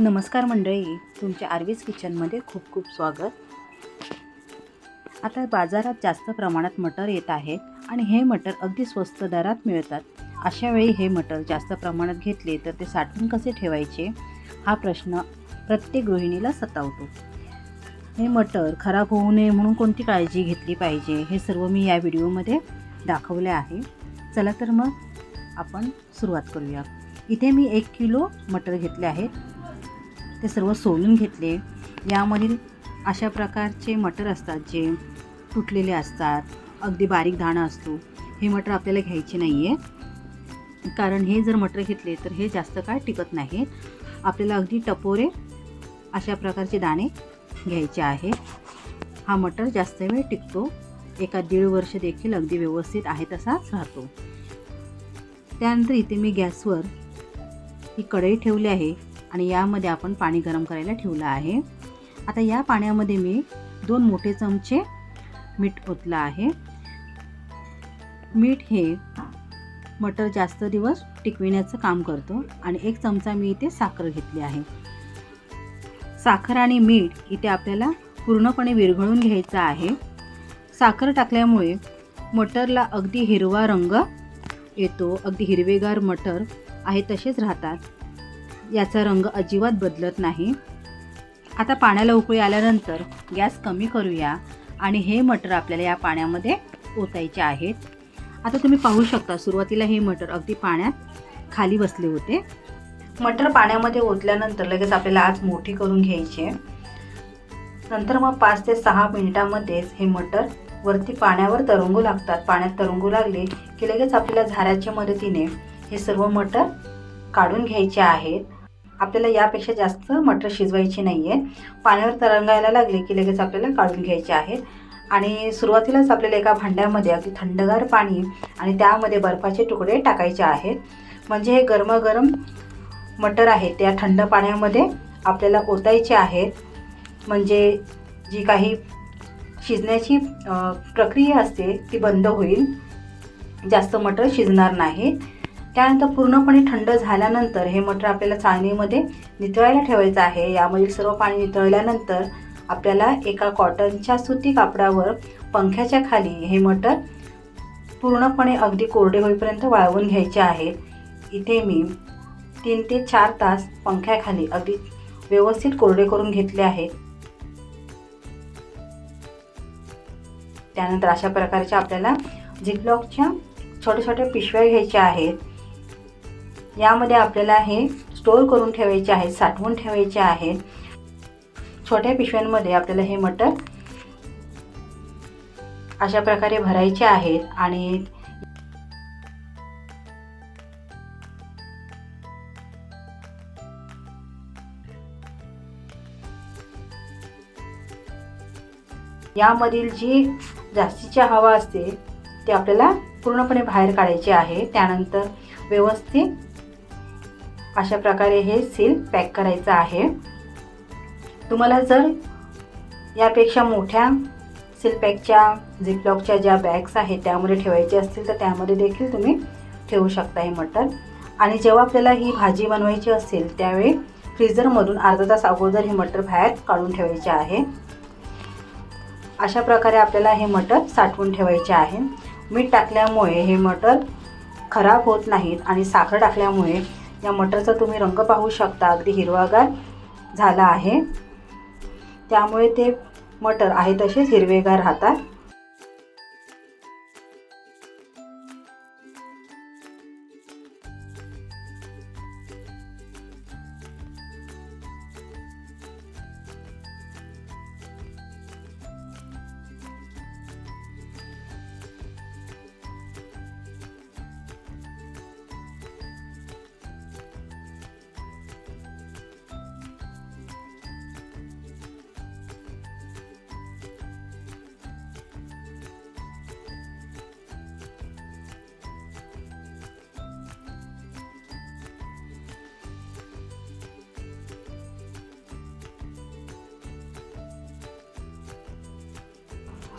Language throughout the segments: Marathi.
नमस्कार मंडळी तुमच्या आर्वीज किचनमध्ये खूप खूप स्वागत. आता बाजारात जास्त प्रमाणात मटर येत आहेत आणि हे मटर अगदी स्वस्त दरात मिळतात. अशा वेळी हे मटर जास्त प्रमाणात घेतले तर ते साठवून कसे ठेवायचे? हा प्रश्न प्रत्येक गृहिणीला सतावतो. हे मटर खराब होऊ नये म्हणून कोणती काळजी घेतली पाहिजे हे सर्व मी या व्हिडिओमध्ये दाखवले आहे. चला तर मग आपण सुरुवात करूया. इथे मी एक किलो मटर घेतले आहेत. ते सर्व सोलून घेतले. यामधील अशा प्रकारचे मटर असतात जे तुटलेले असतात. अगदी बारीक दाणा असतो. हे मटर आपल्याला घ्यायचे नाही आहे कारण हे जर मटर घेतले तर हे जास्त काळ टिकत नाहीत आपल्याला अगदी टपोरे अशा प्रकारचे दाणे घ्यायचे आहे हा मटर जास्त वेळ टिकतो. एका दीड वर्ष देखील अगदी व्यवस्थित आहे तसाच राहतो. त्यानंतर इथे मी गॅसवर ही कढई ठेवली आहे. आणि यामध्ये आपण पाणी गरम करायला ठेवलं आहे. आता या पाण्यामध्ये मी दोन मोठे चमचे मीठ ओतलं आहे. मीठ हे मटर जास्त दिवस टिकविण्याचं काम करतो आणि एक चमचा मी इथे साखर घेतली आहे. साखर आणि मीठ इथे आपल्याला पूर्णपणे विरघळून घ्यायचं आहे. साखर टाकल्यामुळे मटरला अगदी हिरवा रंग येतो अगदी हिरवेगार मटर आहे तसेच राहतात. याचा रंग अजिबात बदलत नाही. आता पाण्याला उकळी आल्यानंतर गॅस कमी करूया आणि हे मटर आपल्याला या पाण्यामध्ये ओतायचे आहेत. आता तुम्ही पाहू शकता सुरुवातीला हे मटर अगदी पाण्यात खाली बसले होते. मटर पाण्यामध्ये ओतल्यानंतर लगेच आपल्याला आज मोठी करून घ्यायची. आहे नंतर मग पाच ते सहा मिनिटामध्येच हे मटर वरती पाण्यावर तरंगू लागतात. पाण्यात तरंगू लागले की लगेच आपल्याला झाऱ्याच्या मदतीने हे सर्व मटर काढून घ्यायचे आहेत. आपल्याला यापेक्षा जास्त मटर शिजवायची नाही आहे पाण्यावर तरंगायला लागले की लगेच आपल्याला काढून घ्यायचे आहेत. आणि सुरुवातीलाच आपल्याला एका भांड्यामध्ये अगदी थंडगार पाणी आणि त्यामध्ये बर्फाचे तुकडे टाकायचे आहेत. म्हणजे हे गरमागरम मटर आहे त्या थंड पाण्यामध्ये आपल्याला ओतायचे आहेत. म्हणजे जी काही शिजण्याची प्रक्रिया असते ती बंद होईल. जास्त मटर शिजणार नाही. त्यानंतर पूर्णपणे थंड झाल्यानंतर हे मटर आपल्याला चाळणीमध्ये नितळायला ठेवायचं आहे. यामधील सर्व पाणी नितळल्यानंतर आपल्याला एका कॉटनच्या सुती कापडावर पंख्याच्या खाली हे मटर पूर्णपणे अगदी कोरडे होईपर्यंत वाळवून घ्यायचे आहे. इथे मी तीन ते चार तास पंख्याखाली अगदी व्यवस्थित कोरडे करून घेतले आहेत त्यानंतर अशा प्रकारच्या आपल्याला झिपलॉकच्या छोट्या छोट्या पिशव्या घ्यायच्या आहेत. यामध्ये आपल्याला हे स्टोअर करून ठेवायचे आहेत साठवून ठेवायचे आहेत छोट्या पिशव्यांमध्ये आपल्याला हे मटर अशा प्रकारे भरायचे आहेत आणि यामधील जी जास्तीची हवा असते ती आपल्याला पूर्णपणे बाहेर काढायची आहे. त्यानंतर व्यवस्थित अशा प्रकारे हे सील पॅक करायचं आहे. तुम्हाला जर यापेक्षा मोठ्या सील पॅकच्या झिपलॉकच्या ज्या बॅग्स आहेत त्यामध्ये ठेवायचे असतील तर त्यामध्ये देखील तुम्ही ठेवू शकता हे मटर. आणि जेव्हा आपल्याला ही भाजी बनवायची असेल त्यावेळी फ्रीझरमधून अर्धा तास अगोदर हे मटर बाहेर काढून ठेवायचे आहे. अशा प्रकारे आपल्याला हे मटर साठवून ठेवायचे आहे. मीठ टाकल्यामुळे हे मटर खराब होत नाहीत आणि साखर टाकल्यामुळे या मटरचा तुम्ही रंग पाहू शकता. अगदी हिरवागार झाला आहे. त्यामुळे ते मटर आहे तसेच हिरवेगार राहतात.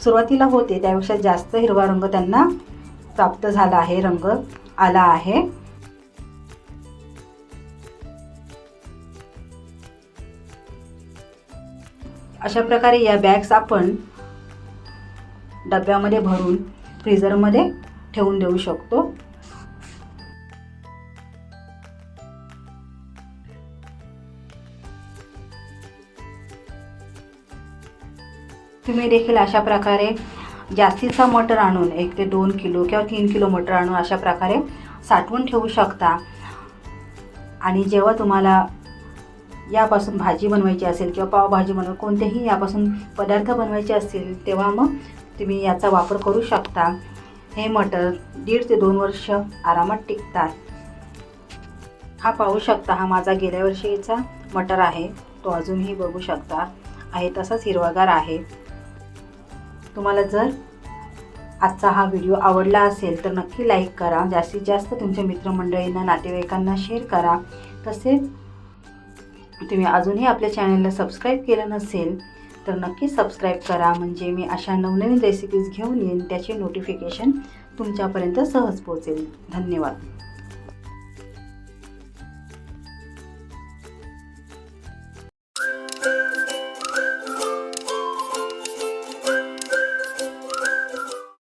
सुरुवातीला होते त्यापेक्षा जास्त हिरवा रंग त्यांना प्राप्त झाला आहे. रंग आला आहे. अशा प्रकारे या बॅग्स आपण डब्यामध्ये भरून फ्रीजरमध्ये ठेवून देऊ शकतो. तुम्ही देखील अशा प्रकारे जास्तीचा मटर आणून एक ते दोन किलो किंवा तीन किलो मटर आणून अशा प्रकारे साठवून ठेवू शकता. आणि जेव्हा तुम्हाला यापासून भाजी बनवायची असेल किंवा पावभाजी बनव कोणतेही यापासून पदार्थ बनवायचे असतील तेव्हा मग तुम्ही याचा वापर करू शकता. हे मटर दीड ते दोन वर्ष आरामात टिकतात. हा पाहू शकता हा माझा गेल्या वर्षीचा मटर आहे. तो अजूनही बघू शकता. आहे तसाच हिरवागार आहे. तुम्हाला जर आजचा हा व्हिडिओ आवडला असेल तर नक्की लाईक करा. जास्तीत जास्त तुमच्या मित्रमंडळींना नातेवाईकांना शेअर करा. तसेच तुम्ही अजूनही आपल्या चॅनलला सबस्क्राईब केलं नसेल तर नक्की सबस्क्राईब करा. म्हणजे मी अशा नवनवीन रेसिपीज घेऊन येईन. त्याचे नोटिफिकेशन तुमच्यापर्यंत सहज पोहोचेल. धन्यवाद.